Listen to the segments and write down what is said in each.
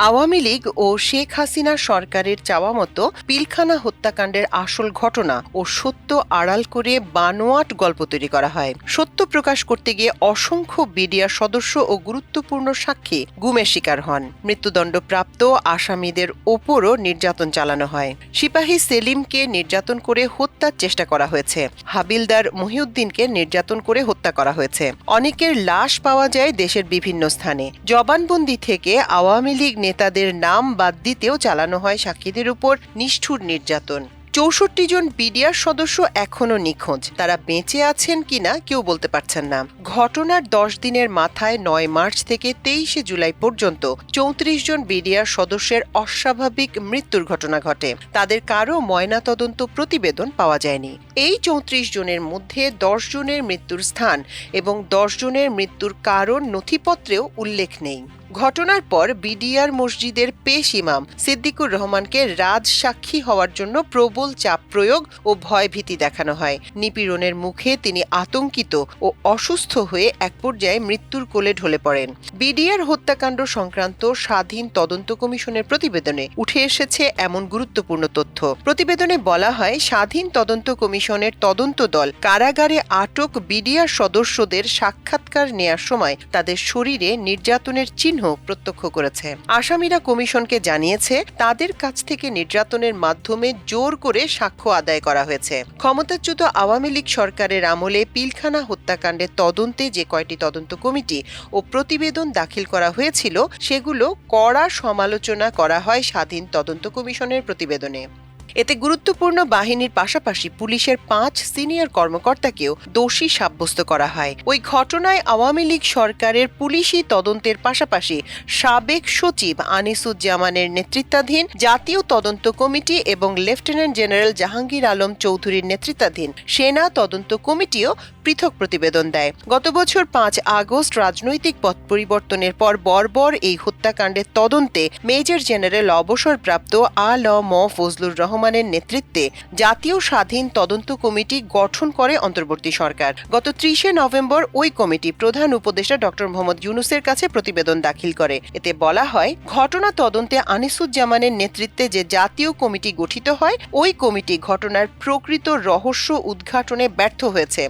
আওয়ামী লীগ ও শেখ হাসিনা সরকারের চাওয়া মতো পিলখানা হত্যাকাণ্ডের আসল ঘটনা ও সত্য আড়াল করে বানোয়াট গল্প তৈরি করা হয়। সত্য প্রকাশ করতে গিয়ে অসংখ্য বিডিআর সদস্য ও গুরুত্বপূর্ণ সাক্ষী গুমের শিকার হন। মৃত্যুদণ্ডপ্রাপ্ত আসামিদের ওপরও নির্যাতন চালানো হয়। সিপাহী সেলিমকে নির্যাতন করে হত্যার চেষ্টা করা হয়েছে। হাবিলদার মহিউদ্দিনকে নির্যাতন করে হত্যা করা হয়েছে। অনেকের লাশ পাওয়া যায় দেশের বিভিন্ন স্থানে। জবানবন্দি থেকে আওয়ামী লীগ নেতাদের নাম বাদ দিতেও চালানো হয় সাক্ষীদের উপর নিষ্ঠুর নির্যাতন। চৌষট্টি জন বিডিআর সদস্য এখনও নিখোঁজ। তারা বেঁচে আছেন কিনা কেউ বলতে পারছেন না। ঘটনার দশ দিনের মাথায় নয় মার্চ থেকে তেইশে জুলাই পর্যন্ত চৌত্রিশ জন বিডিআর সদস্যের অস্বাভাবিক মৃত্যুর ঘটনা ঘটে। তাদের কারও ময়নাতদন্ত প্রতিবেদন পাওয়া যায়নি। এই চৌত্রিশ জনের মধ্যে দশ জনের মৃত্যুর স্থান এবং দশ জনের মৃত্যুর কারণ নথিপত্রেও উল্লেখ নেই। ঘটনার পর বিডিআর মসজিদের পেশ ইমাম সিদ্দিকুর রহমানকে রাজ সাক্ষী হওয়ার জন্য প্রবল চাপ প্রয়োগ ও ভয়ভীতি দেখানো হয়। নিপীড়নের মুখে তিনি আতঙ্কিত ও অসুস্থ হয়ে এক পর্যায়ে মৃত্যুর কোলে ঢলে পড়েন। বিডিআর হত্যাকাণ্ড সংক্রান্ত স্বাধীন তদন্ত কমিশনের প্রতিবেদনে উঠে এসেছে এমন গুরুত্বপূর্ণ তথ্য। প্রতিবেদনে বলা হয়, স্বাধীন তদন্ত কমিশনের তদন্ত দল কারাগারে আটক বিডিআর সদস্যদের সাক্ষাৎকার নেয়ার সময় তাদের শরীরে নির্যাতনের চিহ্ন প্রত্যক্ষ করেছে। আসামিরা কমিশনকে জানিয়েছে, তাদের কাছ থেকে নির্যাতনের মাধ্যমে জোর করে সাক্ষ্য আদায় করা হয়েছে। ক্ষমতাচ্যুত আওয়ামী লীগ সরকারের আমলে পিলখানা হত্যাকাণ্ডের তদন্তে যে কয়টি তদন্ত কমিটি ও প্রতিবেদন দাখিল করা হয়েছিল, সেগুলো কড়া সমালোচনা করা হয় স্বাধীন তদন্ত কমিশনের প্রতিবেদনে। এতে গুরুত্বপূর্ণ বাহিনীর পাশাপাশি পুলিশের পাঁচ সিনিয়র কর্মকর্তাকেও দোষী সাব্যস্ত করা হয়। ওই ঘটনায় আওয়ামী লীগ সরকারের পুলিশি তদন্তের পাশাপাশি সাবেক সচিব আনিসুজ্জামানের নেতৃত্বাধীন জাতীয় তদন্ত কমিটি এবং লেফটেন্যান্ট জেনারেল জাহাঙ্গীর আলম চৌধুরীর নেতৃত্বাধীন সেনা তদন্ত কমিটিও পৃথক প্রতিবেদন দেয়। গত বছর পাঁচ আগস্ট রাজনৈতিক পথ পরিবর্তনের পর বর্বর এই হত্যাকাণ্ডের তদন্তে মেজর জেনারেল অবসরপ্রাপ্ত আ ল ম ফজলুর রহমানের নেতৃত্বে জাতীয় স্বাধীন তদন্ত কমিটি গঠন করে অন্তর্বর্তী সরকার। গত ত্রিশে নভেম্বর ওই কমিটি প্রধান উপদেষ্টা ডক্টর মোহাম্মদ ইউনুসের কাছে প্রতিবেদন দাখিল করে। এতে বলা হয়, ঘটনা তদন্তে আনিসুজ্জামানের নেতৃত্বে যে জাতীয় কমিটি গঠিত হয়, ওই কমিটি ঘটনার প্রকৃত রহস্য উদ্ঘাটনে ব্যর্থ হয়েছে।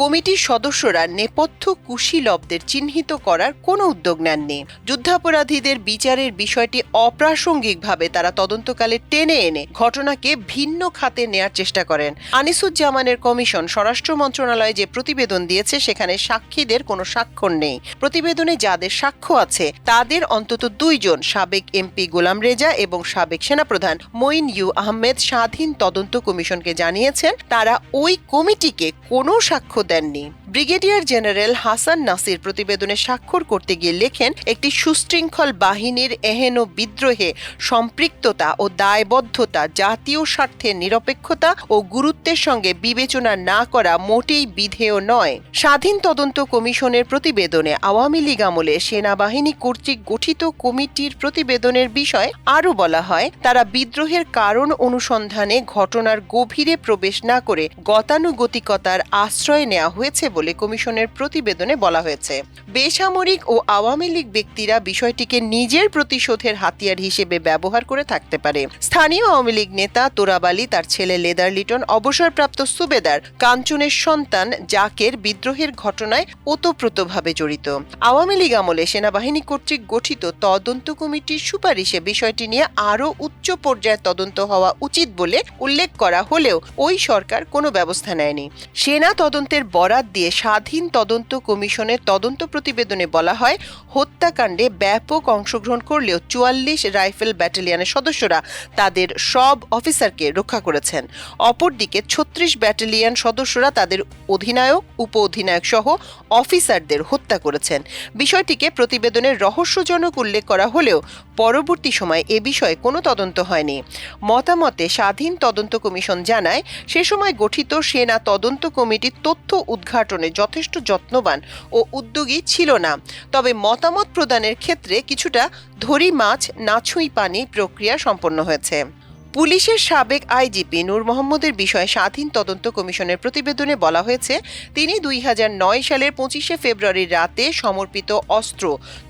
কমিটির সদস্যরা নেপথ্য কুশীলবদের চিহ্নিত করার কোনো উদ্যোগ নেননি। যুদ্ধাপরাধীদের বিচারের বিষয়টি অপ্রাসঙ্গিকভাবে তারা তদন্তকালে টেনে এনে ঘটনাকে ভিন্ন খাতে নেয়ার চেষ্টা করেন। আনিসুজ্জামানের কমিশন স্বরাষ্ট্র মন্ত্রণালয়ে যে প্রতিবেদন দিয়েছে, সেখানে সাক্ষীদের কোনো স্বাক্ষর নেই। প্রতিবেদনে যাদের সাক্ষ্য আছে, তাদের অন্তত দুইজন, সাবেক এমপি গোলাম রেজা এবং সাবেক সেনাপ্রধান মঈন ইউ আহমেদ স্বাধীন তদন্ত কমিশনকে জানিয়েছেন, তারা ওই কমিটিকে কোনো সাক্ষ্য দেননি ব্রিগেডিয়ার জেনারেল হাসান নাসির প্রতিবেদনে স্বাক্ষর করতে গিয়ে লেখেন, একটি সুশৃঙ্খল বাহিনীর এহেন বিদ্রোহে সম্পৃক্ততা ও দায়বদ্ধতা, জাতীয় স্বার্থের নিরপেক্ষতা ও গুরুত্বের সঙ্গে বিবেচনা না করা মোটেই বিধেয় নয়। স্বাধীন তদন্ত কমিশনের প্রতিবেদনে আওয়ামী লীগ আমলে সেনাবাহিনী কর্তৃক গঠিত কমিটির প্রতিবেদনের বিষয় আরও বলা হয়, তারা বিদ্রোহের কারণ অনুসন্ধানে ঘটনার গভীরে প্রবেশ না করে গতানুগতিকতার আশ্রয় নেওয়া হয়েছে বলে কমিশনের প্রতিবেদনে বলা হয়েছে। বেসামরিক ও আওয়ামী লীগ ব্যক্তিরা বিষয়টিকে নিজের প্রতিশোধের হাতিয়ার হিসেবে ব্যবহার করে থাকতে পারে। স্থানীয় আওয়ামী লীগ নেতা তোরাবালি তার ছেলে লেদার লিটন, অবসরপ্রাপ্ত সুবেদার কাঞ্চনের সন্তান জাকের বিদ্রোহের ঘটনায় ওতপ্রোতভাবে জড়িত। আওয়ামী লীগ আমলে সেনাবাহিনী কর্তৃক গঠিত তদন্ত কমিটির সুপারিশে বিষয়টি নিয়ে আরও উচ্চ পর্যায়ে তদন্ত হওয়া উচিত বলে উল্লেখ করা হলেও ওই সরকার কোনো ব্যবস্থা নেয়নি। সেনা তদন্তের বরাত দিয়ে স্বাধীন তদন্ত কমিশনের তদন্ত প্রতিবেদনে বলা হয়, হত্যাকাণ্ডে ব্যাপক অংশগ্রহণ করলেও চুয়াল্লিশ রাইফেল ব্যাটালিয়নের সদস্যরা তাদের সব অফিসারকে রক্ষা করেছেন। অপরদিকে ছত্রিশ ব্যাটালিয়ন সদস্যরা তাদের অধিনায়ক উপ অধিনায়ক সহ অফিসারদের হত্যা করেছেন। বিষয়টিকে প্রতিবেদনের রহস্যজনক উল্লেখ করা হলেও পরবর্তী সময় এ বিষয়ে কোনো তদন্ত হয়নি। মতামতে স্বাধীন তদন্ত কমিশন জানায়, সে সময় গঠিত সেনা তদন্ত কমিটির তথ্য উদ্ঘাটনে যথেষ্ট যত্নবান ও উদ্যোগী ছিল না। তবে মতামত প্রদানের ক্ষেত্রে কিছুটা ধরি মাছ না ছুঁই পানি প্রক্রিয়া সম্পন্ন হয়েছে। পুলিশের সাবেক আইজিপি নূর মোহাম্মদের বিষয়ে স্বাধীন তদন্ত কমিশনের প্রতিবেদনে বলা হয়েছে, তিনি দুই হাজার নয় সালের পঁচিশে ফেব্রুয়ারির রাতে সমর্পিত অস্ত্র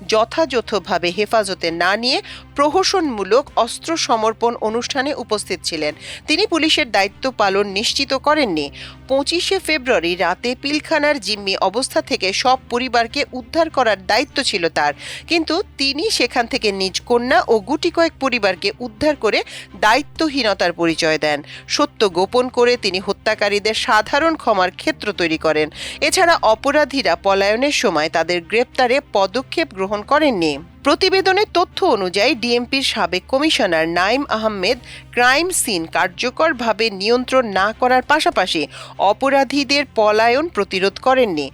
যথাযথভাবে হেফাজতে না নিয়ে প্রহসনমূলক অস্ত্র সমর্পণ অনুষ্ঠানে উপস্থিত ছিলেন। তিনি পুলিশের দায়িত্ব পালন নিশ্চিত করেননি। পঁচিশে ফেব্রুয়ারি রাতে পিলখানার জিম্মি অবস্থা থেকে সব পরিবারকে উদ্ধার করার দায়িত্ব ছিল তার। কিন্তু তিনি সেখান থেকে নিজ কন্যা ও গুটি কয়েক পরিবারকে উদ্ধার করে দায়িত্বহীনতার পরিচয় দেন। সত্য গোপন করে তিনি হত্যাকারীদের সাধারণ ক্ষমার ক্ষেত্র তৈরি করেন। এছাড়া অপরাধীরা পলায়নের সময় তাদের গ্রেপ্তারে পদক্ষেপ গ্রহণ করেননি। প্রতিবেদনের তথ্য অনুযায়ী, ডিএমপির সাবেক commissioner Naim Ahmed crime scene কার্যকরভাবে নিয়ন্ত্রণ না করার পাশাপাশি অপরাধীদের পলায়ন প্রতিরোধ করেননি।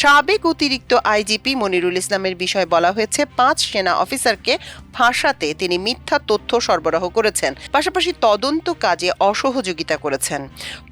সাবেক অতিরিক্ত আইজিপি মনিরুল ইসলামের বিষয়ে বলা হয়েছে, পাঁচ সেনা অফিসারকে ফাঁসাতে তিনি মিথ্যা তথ্য সরবরাহ করেছেন, পাশাপাশি তদন্ত কাজে অসহযোগিতা করেছেন।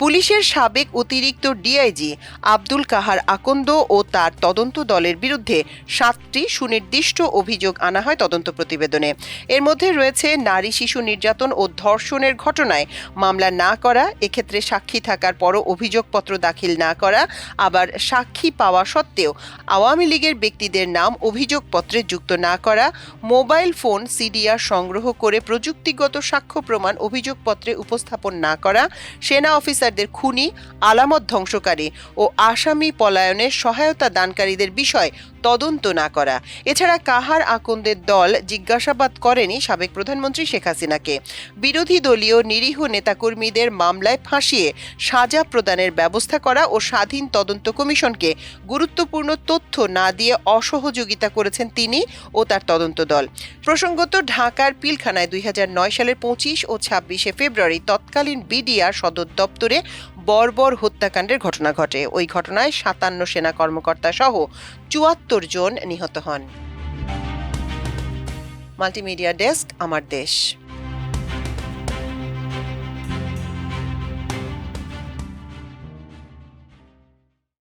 পুলিশের সাবেক অতিরিক্ত ডিআইজি আব্দুল কাহার আকন্দ ও তার তদন্ত দলের বিরুদ্ধে সাতটি সুনির্দিষ্ট অভিযোগ আনা হয় তদন্ত প্রতিবেদনে। এর মধ্যে রয়েছে নারী, শিশু নির্যাতন ও ধর্ষণের ঘটনায় মামলা না করা, এক্ষেত্রে সাক্ষী থাকার পরও অভিযোগপত্র দাখিল না করা, আবার সাক্ষী পাওয়া সত্ত্বেও আওয়ামী লীগের ব্যক্তিদের নাম অভিযোগপত্রে যুক্ত না করা, মোবাইল ফোন, সিডিআর সংগ্রহ করে প্রযুক্তিগত সাক্ষ্য প্রমাণ অভিযোগপত্রে উপস্থাপন না করা, সেনা অফিসারদের খুনি, আলামত ধ্বংসকারী ও আসামি পলায়নের সহায়তা দানকারীদের বিষয় তদন্ত না করা। এছাড়া কাহার আকন্দের দল জিজ্ঞাসাবাদ করেনি সাবেক প্রধানমন্ত্রী শেখ হাসিনাকে। বিরোধী দলীয় নিরীহ নেতাকর্মীদের মামলায় ফাঁসিয়ে সাজা প্রদানের ব্যবস্থা করা ও স্বাধীন তদন্ত কমিশনকে গুরুত্বপূর্ণ তথ্য না দিয়ে অসহযোগিতা করেছেন তিনি ও তার তদন্ত দল। প্রসঙ্গত ঢাকার পিলখানায় দুই হাজার নয় সালের পঁচিশ ও ছাব্বিশে ফেব্রুয়ারি তৎকালীন বিডিআর সদর দপ্তরে বর্বর হত্যাকাণ্ডের ঘটনা ঘটে। ওই ঘটনায় সাতান্ন সেনা কর্মকর্তা সহ চুয়াত্তর জন নিহত হন। মাল্টিমিডিয়া ডেস্ক, আমার দেশ।